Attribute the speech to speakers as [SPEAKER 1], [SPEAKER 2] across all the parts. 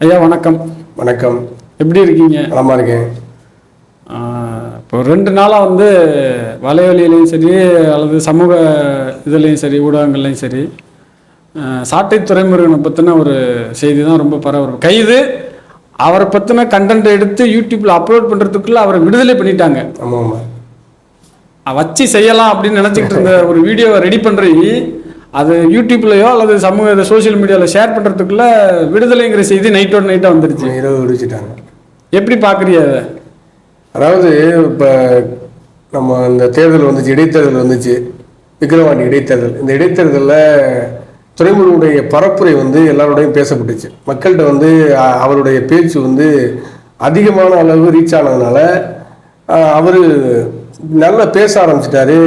[SPEAKER 1] ஐயா வணக்கம்.
[SPEAKER 2] வணக்கம்.
[SPEAKER 1] எப்படி இருக்கீங்க?
[SPEAKER 2] நலமா இருக்கேன்.
[SPEAKER 1] இப்போ ரெண்டு நாளாக வந்து வலைவலியிலையும் சரி அல்லது சமூக இதுலேயும் சரி ஊடகங்கள்லையும் சரி சாட்டை துறைமுருகனை பற்றின ஒரு செய்தி தான் ரொம்ப பரபரப்பு கைது அவரை பற்றின கண்டென்ட் எடுத்து யூடியூப்பில் அப்லோட் பண்ணுறதுக்குள்ளே அவரை விடுதலை பண்ணிட்டாங்க.
[SPEAKER 2] ஆமாம்
[SPEAKER 1] வச்சு செய்யலாம் அப்படின்னு நினச்சிக்கிட்டு இருந்த ஒரு வீடியோவை ரெடி பண்ணுறீங்க அது யூடியூப்லையோ அல்லது சமூக சோஷியல் மீடியாவில் ஷேர் பண்ணுறதுக்குள்ளே விடுதலைங்கிற செய்தி நைட்டோட நைட்டாக வந்துருச்சு.
[SPEAKER 2] இரவு விடுவிச்சிட்டாங்க.
[SPEAKER 1] எப்படி பார்க்குறீங்க அதை?
[SPEAKER 2] அதாவது இப்போ நம்ம இந்த தேர்தல் வந்துச்சு இடைத்தேர்தல் வந்துச்சு விக்கிரவாண்டி இடைத்தேர்தல். இந்த இடைத்தேர்தலில் துறைமுருகனுடைய பரப்புரை வந்து எல்லாரோடையும் பேசப்பட்டுச்சு. மக்கள்கிட்ட வந்து அவருடைய பேச்சு வந்து அதிகமான அளவு ரீச் ஆனதுனால அவர் நல்லா பேச ஆரம்பிச்சிட்டாரு.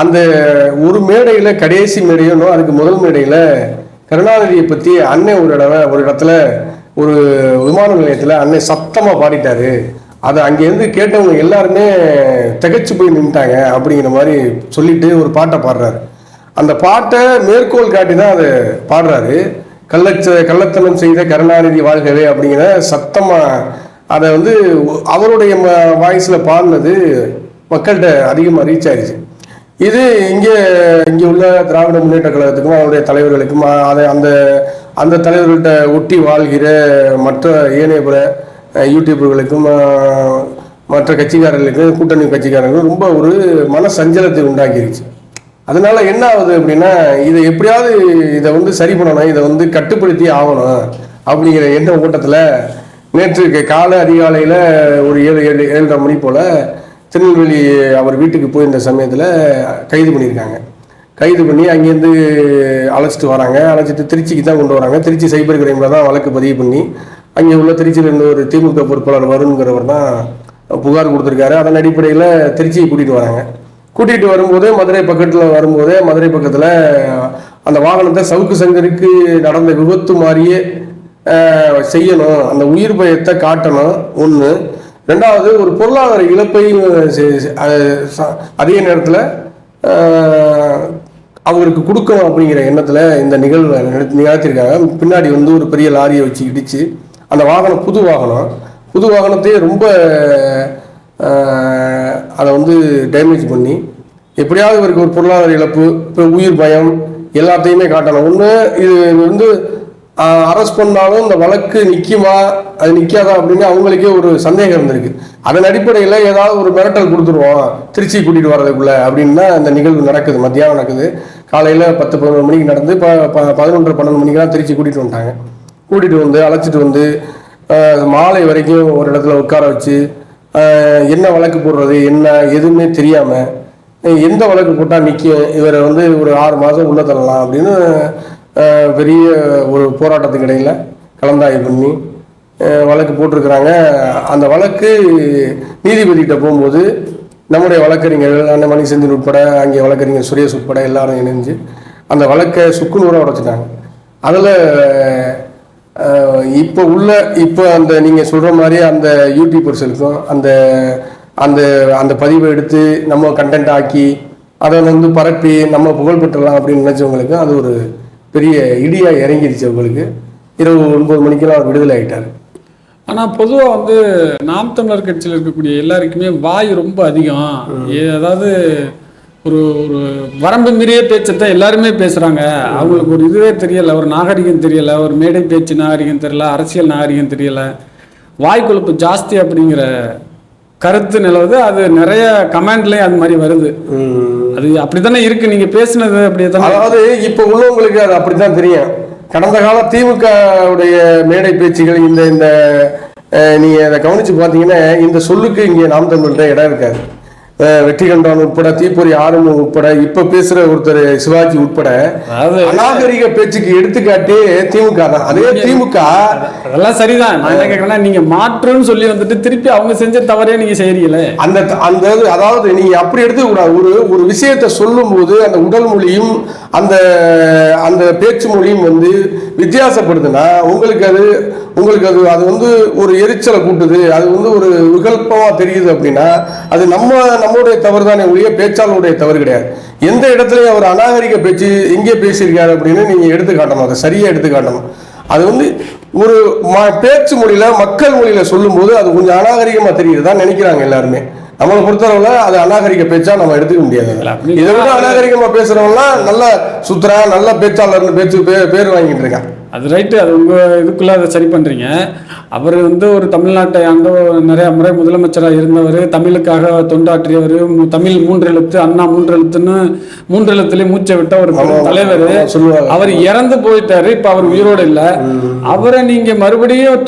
[SPEAKER 2] அந்த ஒரு மேடையில் கடைசி மேடையும் அதுக்கு முதல் மேடையில் கருணாநிதியை பற்றி அண்ணன் ஒரு இடவை ஒரு இடத்துல ஒரு விமான நிலையத்தில் அண்ணன் சத்தமாக பாடிட்டார். அதை அங்கேருந்து கேட்டவங்க எல்லாருமே திகச்சு போய் நின்ட்டாங்க அப்படிங்கிற மாதிரி சொல்லிட்டு ஒரு பாட்டை பாடுறாரு. அந்த பாட்டை மேற்கோள் காட்டி தான் அதை பாடுறாரு. கள்ளச்ச கள்ளத்தனம் செய்த கருணாநிதி வாழ்கவே அப்படிங்கிற சத்தமாக அதை வந்து அவருடைய வாய்ஸில் பாடினது மக்கள்கிட்ட அதிகமாக ரீச் ஆயிடுச்சு இது இங்கே இங்கே உள்ள திராவிட முன்னேற்ற கழகத்துக்கும் அவருடைய தலைவர்களுக்கும் அதை அந்த அந்த தலைவர்கள்ட்ட ஒட்டி வாழ்கிற மற்ற ஏனைய பிற யூடியூபர்களுக்கும் மற்ற கட்சிக்காரர்களுக்கும் கூட்டணி கட்சிக்காரர்களுக்கும் ரொம்ப ஒரு மன சஞ்சலத்தை உண்டாக்கிருச்சு. அதனால என்ன ஆகுது அப்படின்னா இதை எப்படியாவது இதை வந்து சரி பண்ணணும் இதை வந்து கட்டுப்படுத்தி ஆகணும் அப்படிங்கிற எண்ண ஓட்டத்தில் நேற்று கால காலை அதிகாலையில் ஒரு ஏழு ஏழு ஏழரை மணி போல் திருநெல்வேலி அவர் வீட்டுக்கு போயிருந்த சமயத்தில் கைது பண்ணியிருக்காங்க. கைது பண்ணி அங்கேருந்து அழைச்சிட்டு வராங்க. அழைச்சிட்டு திருச்சிக்கு தான் கொண்டு வராங்க. திருச்சி சைபர் கிரைமில் தான் வழக்கு பதிவு பண்ணி அங்கே உள்ள திருச்சியில் இருந்த ஒரு திமுக பொறுப்பாளர் வருண்கிறவர் தான் புகார் கொடுத்துருக்காரு. அதன் அடிப்படையில் திருச்சியை கூட்டிகிட்டு வராங்க. கூட்டிகிட்டு வரும்போதே மதுரை பக்கத்தில் வரும்போதே மதுரை பக்கத்தில் அந்த வாகனத்தை சவுக்கு சங்கருக்கு நடந்த விபத்து மாதிரியே செய்யணும். அந்த உயிர் பயத்தை காட்டணும். ஒன்று ரெண்டாவது ஒரு பொருளாதார இழப்பை அதே நேரத்தில் அவருக்கு கொடுக்கணும் அப்படிங்கிற எண்ணத்தில் இந்த நிகழ்வை நிகழ்த்திருக்காங்க பின்னாடி வந்து ஒரு பெரிய லாரியை வச்சு இடித்து அந்த வாகனம் புது வாகனம். புது வாகனத்தையே ரொம்ப அதை வந்து டேமேஜ் பண்ணி எப்படியாவது இவருக்கு ஒரு பொருளாதார இழப்பு இப்போ உயிர் பயம் எல்லாத்தையுமே காட்டணும். ஒன்று இது வந்து அரெஸ்ட் பண்ணாலும் இந்த வழக்கு நிற்குமா அது நிற்காதா அப்படின்னு அவங்களுக்கே ஒரு சந்தேகம் இருந்திருக்கு. அதன் அடிப்படையில் ஏதாவது ஒரு மிரட்டல் கொடுத்துருவோம் திருச்சி கூட்டிகிட்டு வர்றதுக்குள்ள அப்படின்னு தான் நிகழ்வு நடக்குது. மத்தியானம் நடக்குது. காலையில் பத்து பதினொரு மணிக்கு நடந்து ப ப- பதினொன்றரை பன்னெண்டு மணிக்கெல்லாம் திருச்சி கூட்டிகிட்டு வந்துட்டாங்க. கூட்டிகிட்டு வந்து அழைச்சிட்டு வந்து மாலை வரைக்கும் ஒரு இடத்துல உட்கார வச்சு என்ன வழக்கு போடுறது என்ன எதுவுமே தெரியாமல் எந்த வழக்கு போட்டால் நிற்கும் இவரை வந்து ஒரு ஆறு மாதம் உள்ள தள்ளலாம் அப்படின்னு பெரிய ஒரு போராட்டத்துக்கு இடையில் கலந்தாய்வு பண்ணி வழக்கு போட்டிருக்கிறாங்க. அந்த வழக்கு நீதிபதிகிட்ட போகும்போது நம்முடைய வழக்கறிஞர்கள் அண்ணன் மணி செந்தில் உட்பட அங்கே வழக்கறிஞர் சுரேஷ் உட்பட எல்லாரும் இணைஞ்சு அந்த வழக்கை சுக்குநூறாக உடைச்சிட்டாங்க. அதில் இப்போ உள்ள இப்போ அந்த நீங்கள் சொல்கிற மாதிரி அந்த யூடியூபர்ஸுக்கும் அந்த அந்த அந்த பதிவை எடுத்து நம்ம கண்டென்ட் ஆக்கி அதை வந்து பரப்பி நம்ம புகழ் பெற்றலாம் அப்படின்னு நினச்சவங்களுக்கு அது ஒரு பெரிய இடியாக இறங்கிடுச்சு அவங்களுக்கு. இரவு ஒன்பது மணிக்கெல்லாம் அவர் விடுதலை ஆயிட்டார்.
[SPEAKER 1] ஆனால் பொதுவாக வந்து நாம் தமிழர் கட்சியில் இருக்கக்கூடிய எல்லாருக்குமே வாய் ரொம்ப அதிகம். அதாவது ஒரு ஒரு வரம்பு மீறிய பேச்சத்தை எல்லாருமே பேசுகிறாங்க அவங்களுக்கு ஒரு இதுவே தெரியல. ஒரு நாகரிகம் தெரியல. ஒரு மேடை பேச்சு நாகரிகம் தெரியல. அரசியல் நாகரிகம் தெரியல. வாய் கொழுப்பு ஜாஸ்தி அப்படிங்கிற கருத்து நிலவுது. அது நிறைய கமெண்ட்லேயும் அது மாதிரி வருது. அது அப்படித்தானே இருக்கு? நீங்க பேசுனது அப்படியே
[SPEAKER 2] அதாவது இப்போ உள்ளவங்களுக்கு அது அப்படித்தான் தெரியும். கடந்த கால திமுக உடைய மேடை பேச்சுகள் இந்த இந்த நீங்க அதை கவனிச்சு பார்த்தீங்கன்னா இந்த சொல்லுக்கு இங்கே நாம் தமிழ்கிட்ட இடம் இருக்காது. அஹ், வெற்றி கண்டான் உட்பட தீப்பொறி ஆறுமுகம் உட்பட இப்ப பேசுற ஒருத்தர் சிவாஜி உட்பட அநாகரிக பேச்சுக்கு எடுத்துக்காட்டி திமுக தான். அதே திமுக
[SPEAKER 1] அதெல்லாம் சரிதான். நான் என்ன கேட்கறேன்னா நீங்க மாற்றுன்னு சொல்லி வந்துட்டு திருப்பி அவங்க செஞ்ச தவறே நீங்க செய்றீங்களே
[SPEAKER 2] அந்த அந்த அதாவது நீங்க அப்படி எடுத்துக்க கூடாது. ஒரு ஒரு விஷயத்தை சொல்லும்போது அந்த உடல் மொழியும் அந்த அந்த பேச்சு மொழியும் வந்து வித்தியாசப்படுதுன்னா உங்களுக்கு அது உங்களுக்கு அது அது வந்து ஒரு எரிச்சலை கூட்டுது அது வந்து ஒரு விகல்பமா தெரியுது அப்படின்னா அது நம்ம நம்மளுடைய தவறு தானே ஒழிய பேச்சாளருடைய தவறு கிடையாது. எந்த இடத்துலயும் அவர் அநாகரிக பேச்சு எங்கே பேசியிருக்காரு அப்படின்னு நீங்க எடுத்து காட்டணும் அதை சரியா எடுத்து காட்டணும். அது வந்து ஒரு ம- பேச்சு மொழியில மக்கள் மொழியில சொல்லும்போது அது கொஞ்சம் அநாகரிகமா தெரியுதுதான் நினைக்கிறாங்க எல்லாருமே. நம்மளை பொறுத்தளவுல அது அநாகரிக பேச்சா நம்ம எடுத்துக்க முடியாது இதை விட அநாகரிகமா பேசுறவங்கலாம் நல்ல சுத்ரா நல்ல பேச்சாளர்னு பேச்சு பே- பேர் வாங்கிட்டு இருக்கான்.
[SPEAKER 1] அது ரைட்டு அது உங்கள் இதுக்குள்ளே அதை சரி பண்ணுறீங்க அவர் வந்து ஒரு தமிழ்நாட்டை ஒரு நிறைய முறை முதலமைச்சராக இருந்தவர் தமிழுக்காக தொண்டாற்றியவர் தமிழ் மூன்றெழுத்து அண்ணா மூன்றெழுத்துன்னு மூன்றெழுத்துலேயே மூச்சை விட்ட ஒரு தலைவர். அவர் இறந்து போயிட்டாரு இப்போ அவர் உயிரோடு இல்லை. அவரை நீங்கள் மறுபடியும்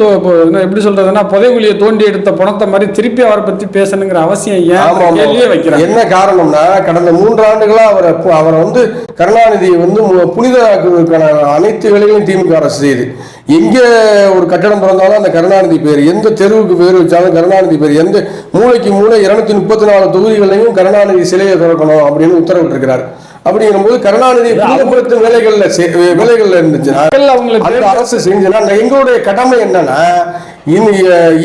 [SPEAKER 1] எப்படி சொல்றதுன்னா புதைகுழியை தோண்டி எடுத்த பணத்தை மாதிரி திருப்பி அவரை பற்றி பேசணுங்கிற அவசியம் ஏன். கேள்வியே வைக்கிறாங்க
[SPEAKER 2] என்ன காரணம்னா கடந்த மூன்று ஆண்டுகளா அவரை அவரை வந்து கருணாநிதியை வந்து புனிதராக்குவதற்கான அனைத்து வேலைகளையும் திமுக அரசு செய்யுது எங்க ஒரு கட்டடம் திறந்தாலும் அந்த கருணாநிதி பேர் எந்த தெருவுக்கு பேர் வச்சாலும் கருணாநிதி பேர் எந்த மூளைக்கு மூளை இருநூத்தி முப்பத்தி நாலு தொகுதிகளையும் கருணாநிதி சிலையை திறக்கணும் அப்படின்னு உத்தரவிட்டிருக்கிறார். அப்படிங்கும்போது கருணாநிதி புனிதப்படுத்தும் வேலைகள்ல வேலைகள்ல அந்த அரசு செஞ்சுனா அந்த எங்களுடைய கடமை என்னன்னா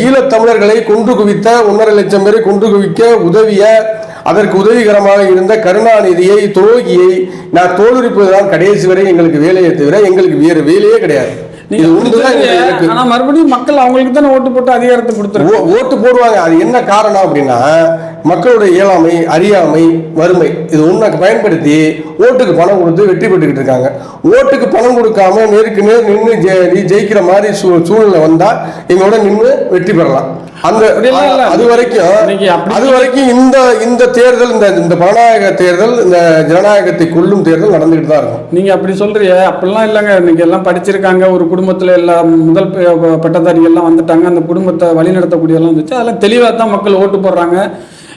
[SPEAKER 2] ஈழத்தமிழர்களை கொன்று குவித்த ஒன்றரை லட்சம் பேரை கொன்று குவிக்க உதவிய அதற்கு உதவிகரமாக இருந்த கருணாநிதியை துரோகியை நான் தோலுரிப்பதுதான் கடைசி வரை எங்களுக்கு வேலையை தவிர எங்களுக்கு வேறு வேலையே கிடையாது.
[SPEAKER 1] மறுபடியும் மக்கள் அவங்களுக்கு தானே ஓட்டு போட்டு அதிகாரத்தை கொடுத்துருக்காங்க.
[SPEAKER 2] ஓ- ஓட்டு போடுவாங்க. அது என்ன காரணம் அப்படின்னா மக்களுடைய இயலாமை அறியாமை வறுமை இது ஒன்றை பயன்படுத்தி ஓட்டுக்கு பணம் கொடுத்து வெற்றி பெற்றுக்கிட்டு இருக்காங்க. ஓட்டுக்கு பணம் கொடுக்காம நேருக்கு நேர் நின்று நீ ஜெயிக்கிற மாதிரி சூ- சூழ்நிலை வந்தா எங்களோட நின்று வெற்றி பெறலாம். அந்த. அது வரைக்கும் அது வரைக்கும் இந்த இந்த தேர்தல் இந்த இந்த பணநாயக தேர்தல் இந்த ஜனநாயகத்தை கொல்லும் தேர்தல் நடந்துகிட்டு தான் இருக்கும்.
[SPEAKER 1] நீங்க அப்படி சொல்றீங்க அப்படிலாம் இல்லைங்க. இன்னைக்கு எல்லாம் படிச்சிருக்காங்க. ஒரு குடும்பத்துல எல்லாம் முதல் ப- ப- பட்டதாரி எல்லாம் வந்துட்டாங்க. அந்த குடும்பத்தை வழிநடத்தக்கூடிய எல்லாம் வந்துச்சு. அதெல்லாம் தெளிவா தான் மக்கள் ஓட்டு போடுறாங்க.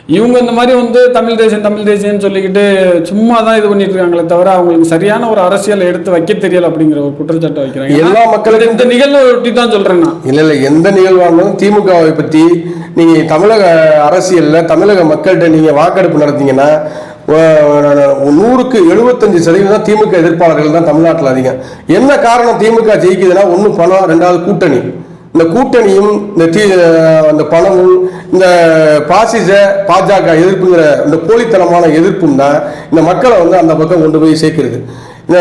[SPEAKER 1] இவங்க இந்த மாதிரி வந்து தமிழ் தேசியம் தமிழ் தேசியம்னு சொல்லிக்கிட்டு சும்மா தான் இது பண்ணிட்டு இருக்காங்களே தவிர அவங்களுக்கு சரியான ஒரு அரசியலை எடுத்து வைக்க தெரியல அப்படிங்கிற ஒரு குற்றச்சாட்டை வைக்கிறாங்க.
[SPEAKER 2] எல்லா மக்களுக்கும்
[SPEAKER 1] இந்த நிகழ்வை ஒட்டி தான் சொல்றேன் நான்.
[SPEAKER 2] இல்ல இல்ல எந்த நிகழ்வானாலும் திமுகவை பத்தி நீங்க தமிழக அரசியல்ல தமிழக மக்கள்கிட்ட நீங்க வாக்கெடுப்பு நடத்தீங்கன்னா நூறுக்கு எழுபத்தஞ்சு சதவீதம் திமுக எதிர்ப்பாளர்கள் தான் தமிழ்நாட்டில் அதிகம். என்ன காரணம் திமுக ஜெயிக்குதுன்னா ஒண்ணு பணம் ரெண்டாவது கூட்டணி. இந்த கூட்டணியும் இந்த தீ அந்த பணமும் இந்த பாசிச பாஜக எதிர்ப்புங்கிற இந்த போலித்தனமான எதிர்ப்பும் தான் இந்த மக்களை வந்து அந்த பக்கம் கொண்டு போய் சேர்க்கிறது. இந்த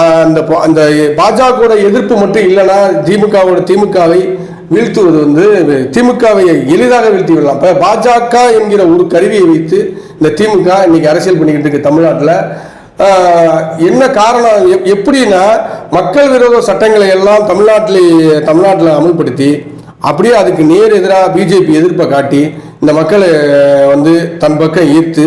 [SPEAKER 2] அந்த அந்த பாஜகவோட எதிர்ப்பு மட்டும் இல்லைன்னா திமுகவோட திமுகவை வீழ்த்துவது வந்து திமுகவை எளிதாக வீழ்த்தி விடலாம். இப்போ பாஜக என்கிற ஒரு கருவியை வைத்து இந்த திமுக இன்னைக்கு அரசியல் பண்ணிக்கிட்டு இருக்கு தமிழ்நாட்டில். என்ன காரணம்? எப்- எப்படின்னா மக்கள் விரோத சட்டங்களை எல்லாம் தமிழ்நாட்டில் தமிழ்நாட்டில் அமல்படுத்தி அப்படியே அதுக்கு நேர் எதிராக பிஜேபி எதிர்ப்பை காட்டி இந்த மக்களை வந்து தன் பக்கம் ஈர்த்து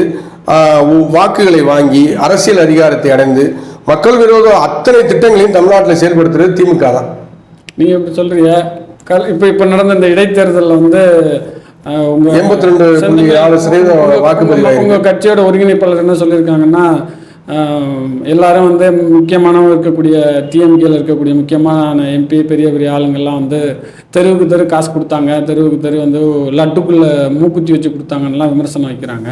[SPEAKER 2] வாக்குகளை வாங்கி அரசியல் அதிகாரத்தை அடைந்து மக்கள் விரோத அத்தனை திட்டங்களையும் தமிழ்நாட்டில் செயல்படுத்துறது திமுக தான்.
[SPEAKER 1] நீங்க இப்படி சொல்றீங்க. கல் இப்போ இப்போ நடந்த இந்த இடைத்தேர்தலில் வந்து அஹ், உங்க
[SPEAKER 2] 82 புள்ளி நாலு சதவீதம்
[SPEAKER 1] உங்க-
[SPEAKER 2] வாக்குப்பதிவு
[SPEAKER 1] உங்க- உங்க கட்சியோட ஒருங்கிணைப்பாளர் என்ன சொல்லியிருக்காங்கன்னா எல்லாரும் வந்து முக்கியமானவங்க இருக்கக்கூடிய டிஎம்கேல இருக்கக்கூடிய முக்கியமான எம்பி பெரிய பெரிய ஆளுங்கள்லாம் வந்து தெருவுக்கு தெரு காசு கொடுத்தாங்க. தெருவுக்கு தெரு வந்து லட்டுக்குள்ள மூக்குத்தி வச்சு கொடுத்தாங்கலாம் விமர்சனம் வைக்கிறாங்க.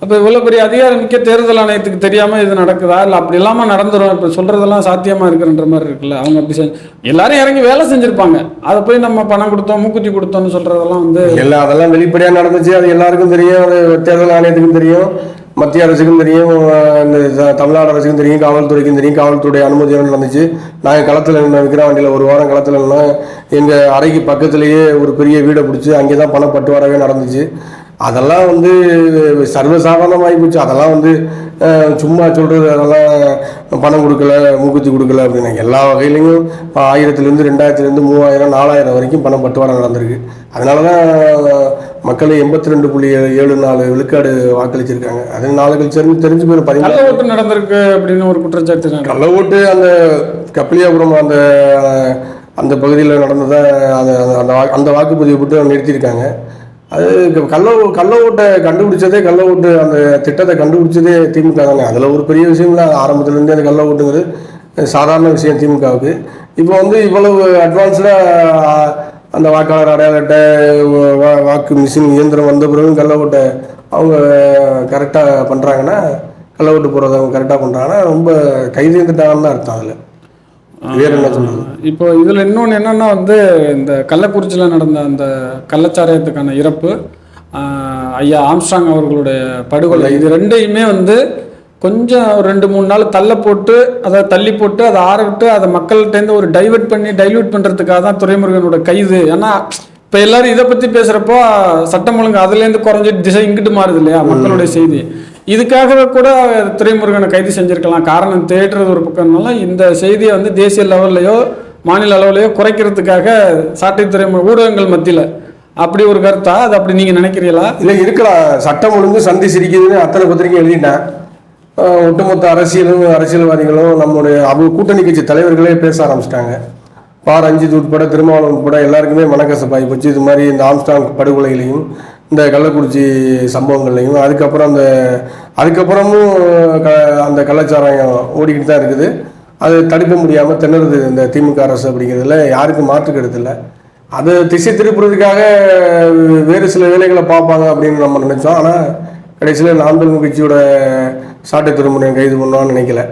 [SPEAKER 1] அப்போ இவ்வளோ பெரிய அதிகாரம் மிக்க தேர்தல் ஆணையத்துக்கு தெரியாம இது நடக்குதா? இல்லை அப்படி இல்லாமல் நடந்துரும். இப்போ சொல்றதெல்லாம் சாத்தியமா இருக்குன்ற மாதிரி இருக்குல்ல. அவங்க அப்படி செஞ்சு எல்லாரும் இறங்கி வேலை செஞ்சிருப்பாங்க. அதை போய் நம்ம பணம் கொடுத்தோம் மூக்குத்தி கொடுத்தோம்னு சொல்றதெல்லாம் வந்து
[SPEAKER 2] எல்லாம் அதெல்லாம் வெளிப்படையா நடந்துச்சு. அது எல்லாருக்கும் தெரியும். அது தேர்தல் ஆணையத்துக்கும் தெரியும். மத்திய அரசுக்கும் தெரியும் இந்த த- தமிழ்நாடு அரசுக்கும் தெரியும் காவல்துறைக்கும் தெரியும் காவல்துறை அனுமதி நடந்துச்சு நாங்கள் களத்தில் நின்று விக்கிரவாண்டியில் ஒரு வாரம் களத்தில் நின்னா எங்கள் அறைக்கு பக்கத்துலேயே ஒரு பெரிய வீடை பிடிச்சி அங்கே தான் பணப்பட்டுவாரவே நடந்துச்சு. அதெல்லாம் வந்து சர்வசாதாரணமாகி போச்சு அதெல்லாம் வந்து சும்மா சொல்கிறது அதெல்லாம் பணம் கொடுக்கல மூக்குத்தி கொடுக்கல அப்படின்னு. எல்லா வகையிலையும் இப்போ ஆயிரத்துலேருந்து ரெண்டாயிரத்துலேருந்து மூவாயிரம் நாலாயிரம் வரைக்கும் பணம் பட்டுவாரம் நடந்திருக்கு. அதனால தான் மக்கள் எண்பத்தி ரெண்டு புள்ளி ஏழு நாலு விழுக்காடு வாக்களிச்சிருக்காங்க. அது நாலு கழிச்சு தெரிஞ்சு தெரிஞ்சு போயிடும் பதிமூணு
[SPEAKER 1] ஓட்டு நடந்திருக்கு அப்படின்னு ஒரு குற்றச்சாட்டு
[SPEAKER 2] கள்ள ஓட்டு அந்த கப்பிலியாபுரம் அந்த அந்த பகுதியில் நடந்ததை அந்த அந்த- அந்த வா- அந்த வாக்குப்பதிவு போட்டு நிறுத்தியிருக்காங்க. அது கள்ள கள்ள ஓட்டை கண்டுபிடிச்சதே கள்ள ஓட்டு அந்த திட்டத்தை கண்டுபிடிச்சதே திமுக தானே. அதில் ஒரு பெரிய விஷயம் இல்லை ஆரம்பத்துலேருந்தே அந்த கள்ள ஓட்டுங்கிறது சாதாரண விஷயம் திமுகவுக்கு. இப்போ வந்து இவ்வளவு அட்வான்ஸ்டாக அந்த வாக்காளர் அடையாள அட்டை வா- வாக்கு மிஷின் இயந்திரம் வந்த பிறகு கள்ள ஓட்டை அவங்க கரெக்டாக பண்ணுறாங்கன்னா கள்ள ஓட்டு போடுறத அவங்க கரெக்டாக பண்ணுறாங்கன்னா ரொம்ப கைதேர்ந்துட்டாங்கன்னு தான் அர்த்தம் அதில். வேற என்ன சொல்றது
[SPEAKER 1] இப்போ இதில் இன்னொன்று என்னன்னா வந்து இந்த கள்ளக்குறிச்சியில் நடந்த அந்த கள்ளச்சாராயத்துக்கான இறப்பு ஐயா ஆம்ஸ்ட்ராங் அவர்களுடைய படுகொலை இது ரெண்டையுமே வந்து கொஞ்சம் ரெண்டு மூணு நாள் தள்ள போட்டு அதை தள்ளி போட்டு அதை ஆற விட்டு அதை மக்கள்கிட்டேருந்து ஒரு டைவர்ட் பண்ணி டைல்யூட் பண்ணுறதுக்காக தான் துரைமுருகனோட கைது. ஏன்னா இப்போ எல்லாரும் இதை பற்றி பேசுகிறப்போ சட்டம் ஒழுங்கு அதுலேருந்து குறைஞ்சிட்டு திசை இங்கிட்டு மாறுது இல்லையா மக்களுடைய செய்தி. இதுக்காகவே கூட துரைமுருகனை கைது செஞ்சுருக்கலாம். காரணம் தேடுறது ஒரு பக்கம்னால இந்த செய்தியை வந்து தேசிய லெவல்லையோ மாநில அளவுலையோ குறைக்கிறதுக்காக சாட்டை துறைமுக ஊடகங்கள் மத்தியில். அப்படி ஒரு கருத்தா? அது அப்படி நீங்கள் நினைக்கிறீங்களா?
[SPEAKER 2] இல்லை இருக்கலாம் சட்டம் ஒழுங்கு சந்தி சிரிக்குதுன்னு அத்தனை பத்திரிக்கை எழுதிட்டேன். ஒட்டுமொத்த அரசியலும் அரசியல்வாதிகளும் நம்முடைய அவங்க கூட்டணி கட்சி தலைவர்களே பேச ஆரம்பிச்சிட்டாங்க. பார் அஞ்சித் உட்பட திருமாவளவன் உட்பட எல்லாருக்குமே மனக்கசப்பாகி போச்சு. இது மாதிரி இந்த ஆம்ஸ்டாங் படுகொலைகளையும் இந்த கள்ளக்குறிச்சி சம்பவங்கள்லையும் அதுக்கப்புறம் அந்த அதுக்கப்புறமும் க அந்த கலாச்சாரம் ஓடிக்கிட்டு தான் இருக்குது. அது தடுக்க முடியாமல் திணறுது இந்த திமுக அரசு அப்படிங்கிறதுல யாருக்கும் மாற்று கருத்து அது திசை திருப்புறதுக்காக வேறு சில வேலைகளை பார்ப்பாங்க அப்படின்னு நம்ம நினச்சோம். ஆனால் கடைசியில் நாந்தல் கட்சியோட சாட்டை திருமணம் கைது பண்ணோம்னு நினைக்கல.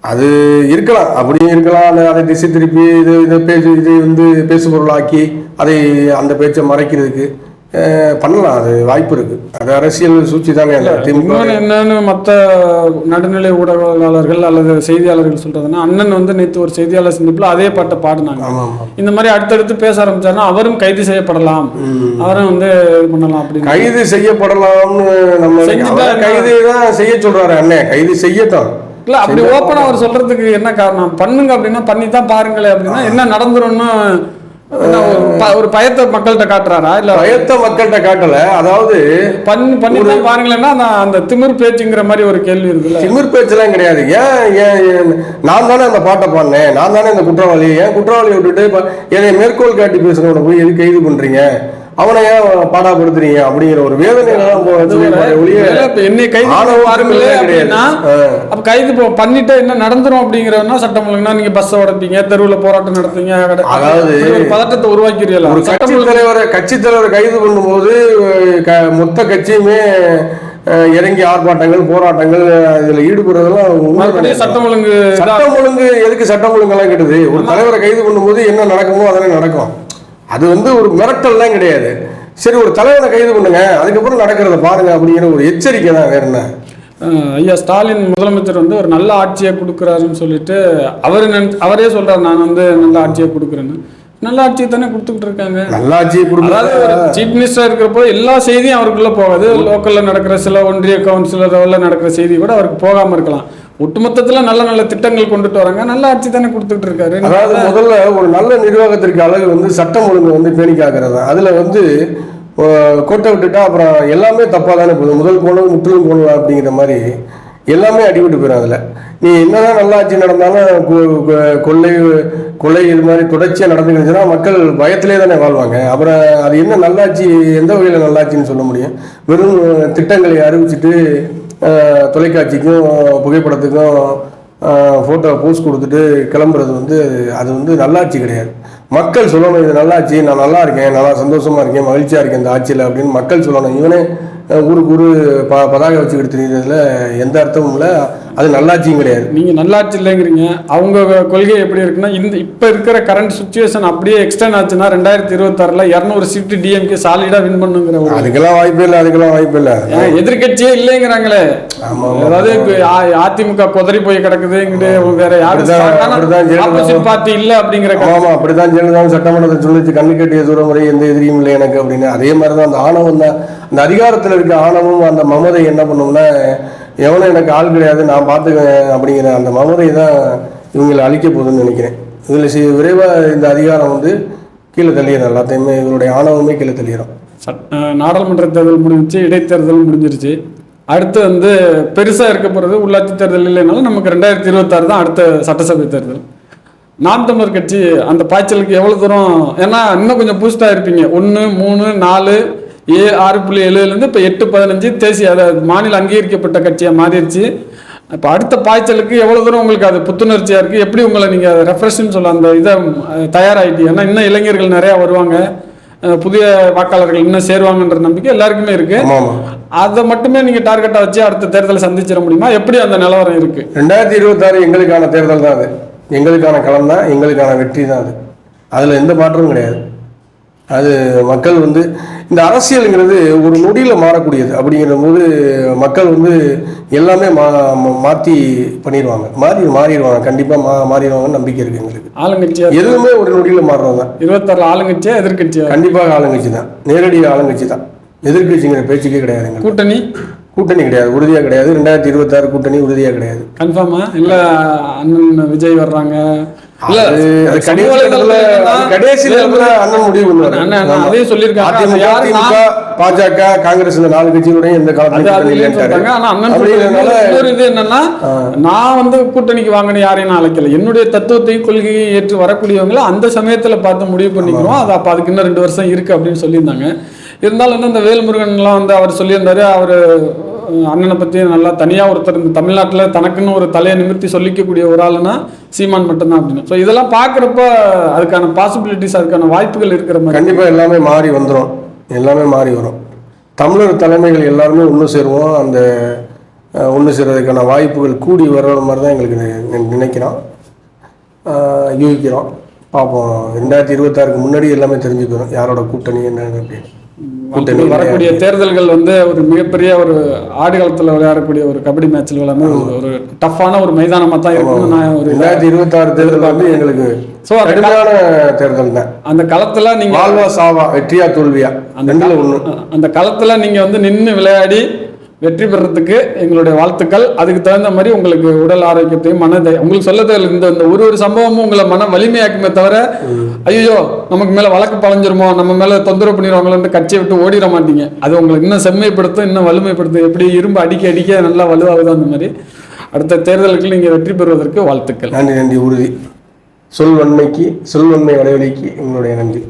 [SPEAKER 2] அது இருக்கலாம் அப்படியும் இருக்கலாம். அந்த- அதை திசை திருப்பி இது இதை பேசி இது வந்து பேசு பொருளாக்கி அதை அந்த பேச்சை மறைக்கிறதுக்கு பண்ணலாம். அது வாய்ப்பு இருக்கு. அது அரசியல் சூழ்ச்சி
[SPEAKER 1] இன்னொன்று என்னன்னு மற்ற நடுநிலை ஊடகவியலாளர்கள் அல்லது செய்தியாளர்கள் சொல்றதுன்னா அண்ணன் வந்து நேற்று ஒரு செய்தியாளர் சந்திப்பில் அதே பாட்டை பாடினாங்க. இந்த மாதிரி அடுத்தடுத்து பேச ஆரம்பிச்சாருன்னா அவரும் கைது செய்யப்படலாம். அவரும் வந்து இது பண்ணலாம் அப்படின்னு.
[SPEAKER 2] கைது செய்யப்படலாம்னு நம்ம கைது தான் செய்ய சொல்றாரு அண்ணன் கைது செய்யத்தான்.
[SPEAKER 1] இல்ல அப்படி ஓப்பனா அவர் சொல்றதுக்கு என்ன காரணம்? பண்ணுங்க அப்படின்னா பண்ணி தான் பாருங்களேன் அப்படின்னா என்ன நடந்துரும்னு ஒரு பயத்தை மக்கள்கிட்ட காட்டுறாரா? இல்ல
[SPEAKER 2] பயத்தை மக்கள்கிட்ட காட்டல. அதாவது
[SPEAKER 1] பண்ணி பண்ணி பாருங்களேன்னா அந்த திமிர் பேச்சுங்கிற மாதிரி ஒரு கேள்வி இருக்குல்ல.
[SPEAKER 2] திமிர் பேச்செல்லாம் கிடையாது. ஏன் நான் தானே அந்த பாட்டை பாடினேன். நான் தானே இந்த குற்றவாளி ஏன் குற்றவாளியை விட்டுட்டு என்னை மேற்கோள் காட்டி பேசுறவனை போய் எது கைது பண்றீங்க? அவனை ஏன் பாடாப்படுத்துறீங்க அப்படிங்கிற ஒரு வேதனையில தான் போ- வச்சிருக்காரு ஒழிய
[SPEAKER 1] வேலை இப்ப என்னை கைது
[SPEAKER 2] கிடையாது.
[SPEAKER 1] அப்படின்னா. அப்ப கைது பண்ணிட்டு என்ன நடந்துரும் அப்படிங்கிறதுனா சட்டம் ஒழுங்குனா நீங்க பஸ் உடைப்பீங்க தெருவுல போராட்டம் நடத்துவீங்க
[SPEAKER 2] அதாவது
[SPEAKER 1] பதட்டத்தை உருவாக்கிறீங்களா
[SPEAKER 2] ஒரு
[SPEAKER 1] சட்டம்
[SPEAKER 2] கட்சி தலைவரை கட்சி தலைவரை கைது பண்ணும்போது மொத்த கட்சியுமே இறங்கி ஆர்ப்பாட்டங்கள் போராட்டங்கள் இதுல ஈடுபடுறதெல்லாம்.
[SPEAKER 1] சட்டம் ஒழுங்கு
[SPEAKER 2] சட்டம் ஒழுங்கு எதுக்கு சட்டம் ஒழுங்கெல்லாம் கெடுது ஒரு தலைவரை கைது பண்ணும்போது என்ன நடக்குமோ அதெல்லாம் நடக்கும் அது வந்து ஒரு மிரட்டல்லாம் கிடையாது. சரி ஒரு தலைவரை கைது பண்ணுங்க. அதுக்கப்புறம் நடக்கிறத பாருங்க அப்படிங்கிற ஒரு எச்சரிக்கை தான். வேற என்ன?
[SPEAKER 1] ஐயா ஸ்டாலின் முதலமைச்சர் வந்து ஒரு நல்ல ஆட்சியை கொடுக்குறாருன்னு சொல்லிட்டு அவர் நினை அவரே சொல்றாரு நான் வந்து நல்ல ஆட்சியை கொடுக்குறேன்னு. நல்ல ஆட்சியை தானே கொடுத்துக்கிட்டு இருக்காங்க.
[SPEAKER 2] நல்லாட்சியை
[SPEAKER 1] அதாவது
[SPEAKER 2] கொடுக்க
[SPEAKER 1] ஒரு சீஃப் மினிஸ்டர் இருக்கிறப்போ எல்லா செய்தியும் அவருக்குள்ள போகாது. லோக்கல்ல நடக்கிற சில ஒன்றிய கவுன்சிலர் லெவலில் நடக்கிற செய்தி கூட அவருக்கு போகாம இருக்கலாம். ஒட்டுமொத்தத்துல நல்ல நல்ல திட்டங்கள் கொண்டுட்டு வராங்க. நல்ல ஆட்சி தானே கொடுத்துக்கிட்டு இருக்காரு.
[SPEAKER 2] அதாவது முதல்ல ஒரு நல்ல நிர்வாகத்திற்கு அழகு வந்து சட்டம் ஒழுங்கு வந்து பேணி காக்கிறது? அதுல வந்து கோட்டை விட்டுட்டா அப்புறம் எல்லாமே தப்பா தானே போகுது. முதல் கோணம் முற்றிலும் கோணம் அப்படிங்கிற மாதிரி எல்லாமே அடிபட்டு போயிடும் அதுல. நீ என்னதான் நல்ல ஆட்சி நடந்தாலும் கொள்ளை கொள்ளை இது மாதிரி தொடர்ச்சியா நடந்துக்கிச்சுன்னா மக்கள் பயத்திலே தானே வாழ்வாங்க. அப்புறம் அது என்ன நல்லாட்சி எந்த வகையில நல்லாட்சின்னு சொல்ல முடியும்? வெறும் திட்டங்களை அறிவிச்சிட்டு தொலைக்காட்சிக்கும் புகைப்படத்துக்கும் ஃபோட்டோ போஸ்ட் கொடுத்துட்டு கிளம்புறது வந்து அது வந்து நல்லாட்சி கிடையாது. மக்கள் சொல்லணும் இது நல்லாட்சி நான் நல்லா இருக்கேன் நல்லா சந்தோஷமா இருக்கேன் மகிழ்ச்சியாக இருக்கேன் இந்த ஆட்சியில் அப்படின்னு மக்கள் சொல்லணும். இவனே ஊருக்கு ஊரு ப பதாகை வச்சுக்கிட்டு தெரியுறதுல எந்த அர்த்தமும் இல்லை. அது நல்லாட்சியும் கிடையாது.
[SPEAKER 1] நீங்க நல்லாட்சி இல்லைங்கிறீங்க. அவங்க கொள்கை எப்படி இருக்குன்னா இந்த இப்ப இருக்கிற கரண்ட் சுச்சுவேஷன் அப்படியே எக்ஸ்டெண்ட் ஆச்சுன்னா ரெண்டாயிரத்தி இருபத்தாறுல இரநூறு சீட்டு டிஎம்கே சாலிடா வின் பண்ணுங்கிற ஒரு
[SPEAKER 2] அதுக்கெல்லாம் வாய்ப்பே இல்லை அதுக்கெல்லாம் வாய்ப்பே இல்லை.
[SPEAKER 1] ஏன் எதிர்க்கட்சியே இல்லைங்கிறாங்களே. அதாவது அதிமுக குதறி போய் கிடக்குது இங்கிட்டு வேற யாரும் பார்ட்டி இல்ல அப்படிங்கிற கருத்து.
[SPEAKER 2] ஆமா அப்படிதான் ஜெயலலிதா சட்டமன்றத்தை சொல்லிச்சு கண்ணு கட்டிய தூரம் வரை எந்த எதிரியும் இல்லை எனக்கு அப்படின்னு. அதே மாதிரி தான் அந்த ஆணவம் தான். அந்த அதிகாரத்தில் இருக்க ஆணவம் அந்த மமதை என்ன பண்ணும்னா எவனும் எனக்கு ஆள் கிடையாது நான் பார்த்துக்குவேன் அப்படிங்கிற அந்த மமதை தான் இவங்களை அழிக்க போகுதுன்னு நினைக்கிறேன். இதில் சி விரைவாக இந்த அதிகாரம் வந்து கீழே தள்ளிடும் எல்லாத்தையுமே இவருடைய ஆணவமே கீழே தள்ளிடும்.
[SPEAKER 1] சட்- நாடாளுமன்ற தேர்தல் முடிஞ்சிச்சு இடைத்தேர்தல் முடிஞ்சிருச்சு. அடுத்து வந்து பெருசாக இருக்க போகிறது உள்ளாட்சி தேர்தல் இல்லைனாலும் நமக்கு ரெண்டாயிரத்தி இருபத்தாறு தான் அடுத்த சட்டசபை தேர்தல். நாம் தமிழர் கட்சி அந்த பாய்ச்சலுக்கு எவ்வளவு தூரம் ஏன்னா இன்னும் கொஞ்சம் பூஸ்டாக இருப்பீங்க. ஒன்று மூணு நாலு ஏ ஆறு புள்ளி ஏழுலேருந்து இப்போ எட்டு பதினஞ்சு தேசிய அதாவது மாநில அங்கீகரிக்கப்பட்ட கட்சியாக மாறிடுச்சு. இப்போ அடுத்த பாய்ச்சலுக்கு எவ்வளோ தூரம் உங்களுக்கு அது புத்துணர்ச்சியாக இருக்குது? எப்படி உங்களை நீங்கள் ரெஃப்ரெஷ்னு சொல்ல அந்த இதை அஹ், தயாராகிட்டீங்க? ஏன்னா இன்னும் இளைஞர்கள் நிறையா வருவாங்க. புதிய வாக்காளர்கள் இன்னும் சேருவாங்கன்ற நம்பிக்கை எல்லாருக்குமே
[SPEAKER 2] ஆமா
[SPEAKER 1] அதை மட்டுமே நீங்கள் டார்கெட்டாக வச்சு அடுத்த தேர்தலை சந்திச்சிட முடியுமா? எப்படி அந்த நிலவரம் இருக்குது?
[SPEAKER 2] ரெண்டாயிரத்தி இருபத்தாறு எங்களுக்கான தேர்தல் தான் அது. எங்களுக்கான களம் தான் எங்களுக்கான வெற்றி தான் அது. அதில் எந்த மாற்றமும் கிடையாது. அது மக்கள் வந்து இந்த அரசியலுங்கிறது ஒரு நொடியில் மாறக்கூடியது. அப்படிங்கிற போது மக்கள் வந்து எல்லாமே மா மாற்றி பண்ணிடுவாங்க மாறி மாறிடுவாங்க கண்டிப்பாக மா மாறிடுவாங்கன்னு நம்பிக்கை இருக்குது எங்களுக்கு.
[SPEAKER 1] ஆளுங்கட்சியா?
[SPEAKER 2] எதுவுமே ஒரு நொடியில் மாறுறது தான்
[SPEAKER 1] இருபத்தாறு ஆளுங்கட்சியா எதிர்கட்சியா?
[SPEAKER 2] கண்டிப்பாக ஆளுங்கட்சி தான். நேரடி ஆளுங்கட்சி தான். எதிர்க்கட்சிங்கிற பேச்சுக்கே கிடையாது எங்களுக்கு.
[SPEAKER 1] கூட்டணி?
[SPEAKER 2] கூட்டணி கிடையாது. உறுதியாக கிடையாது. ரெண்டாயிரத்தி இருபத்தாறு கூட்டணி உறுதியாக கிடையாது.
[SPEAKER 1] கன்ஃபார்மா இல்ல அண்ணன் விஜய் வர்றாங்க.
[SPEAKER 2] கடைசி நேரத்துல அண்ணன் முடிவு
[SPEAKER 1] சொல்லியிருக்காங்க. அது
[SPEAKER 2] திமுக, பாஜக காங்கிரஸ் இந்த நாலு கட்சிகளுடைய
[SPEAKER 1] சொல்றது இன்னொரு இது என்னன்னா நான் வந்து கூட்டணிக்கு வாங்கின யாரையும் நான் அழைக்கல. என்னுடைய தத்துவத்தையும் கொள்கையை ஏற்று வரக்கூடியவங்கள அந்த சமயத்துல பார்த்து முடிவு பண்ணிக்கிறோம் அது அப்ப அதுக்கு இன்னும் ரெண்டு வருஷம் இருக்கு அப்படின்னு சொல்லியிருந்தாங்க. இருந்தாலும் வந்து இந்த வேல்முருகன்லாம் வந்து அவர் சொல்லியிருந்தாரு. அவர் அண்ணனை பற்றி நல்லா தனியாக ஒருத்தர் இந்த தமிழ்நாட்டில் தனக்குன்னு ஒரு தலையை நிமிர்த்தி சொல்லிக்கக்கூடிய ஒரு ஆளுனா சீமான் மட்டும்தான் அப்படின்னு. ஸோ இதெல்லாம் பார்க்குறப்ப அதுக்கான பாசிபிலிட்டிஸ் அதுக்கான வாய்ப்புகள் இருக்கிற மாதிரி.
[SPEAKER 2] கண்டிப்பாக எல்லாமே மாறி வந்துடும் எல்லாமே மாறி வரும். தமிழர் தலைமைகள் எல்லாருமே ஒன்று சேருவோம். அந்த ஒன்று சேர்றதுக்கான வாய்ப்புகள் கூடி வர்ற மாதிரி தான் எங்களுக்கு நினைக்கிறோம். யூகிக்கிறோம். பார்ப்போம். ரெண்டாயிரத்தி இருபத்தாறுக்கு முன்னாடி எல்லாமே தெரிஞ்சுக்கிறோம். யாரோட கூட்டணி என்னன்னு அப்படின்னு. கூட்டணி
[SPEAKER 1] வரக்கூடிய தேர்தல்கள் வந்து ஒரு மிகப்பெரிய ஒரு ஆடுகளத்துல விளையாடக்கூடிய ஒரு கபடி மேட்ச்ல விளையாட ஒரு டஃப்பான ஒரு மைதானமா தான் இருக்கும்னு நான் ஒரு
[SPEAKER 2] ரெண்டாயிரத்தி இருபத்தாறு தேர்தல் வந்து எங்களுக்கு
[SPEAKER 1] ஸோ அந்த
[SPEAKER 2] கடுமையான தேர்தல் தான்.
[SPEAKER 1] அந்த களத்துல நீங்க
[SPEAKER 2] வாழ்வா சாவா வெற்றியா தோல்வியா? ரெண்டுல ஒண்ணு.
[SPEAKER 1] அந்த களத்துல நீங்க வந்து நின்னு விளையாடி வெற்றி பெறத்துக்கு எங்களுடைய வாழ்த்துக்கள். அதுக்கு தகுந்த மாதிரி உங்களுக்கு உடல் ஆரோக்கியத்தையும் மனதை உங்களுக்கு சொல்ல தேவையில்ல. இந்த இந்த ஒரு ஒரு சம்பவமும் உங்களை மன வலிமையாக்குமே தவிர ஐயோ நமக்கு மேல வழக்கு பழஞ்சிருமோ நம்ம மேல தொந்தரவு பண்ணிடுவாங்களோன்னு கட்சியை விட்டு ஓடிட மாட்டீங்க. அது உங்களுக்கு இன்னும் செம்மைப்படுத்தும் இன்னும் வலிமைப்படுத்தும். எப்படி இரும்பு அடிக்க அடிக்க நல்லா வலுவாகுதோ அந்த மாதிரி. அடுத்த தேர்தலுக்கு நீங்க வெற்றி பெறுவதற்கு வாழ்த்துக்கள்.
[SPEAKER 2] நன்றி நன்றி உறுதி. சொல் வன்மைக்கு சொல் வன்மை எங்களுடைய நன்றி.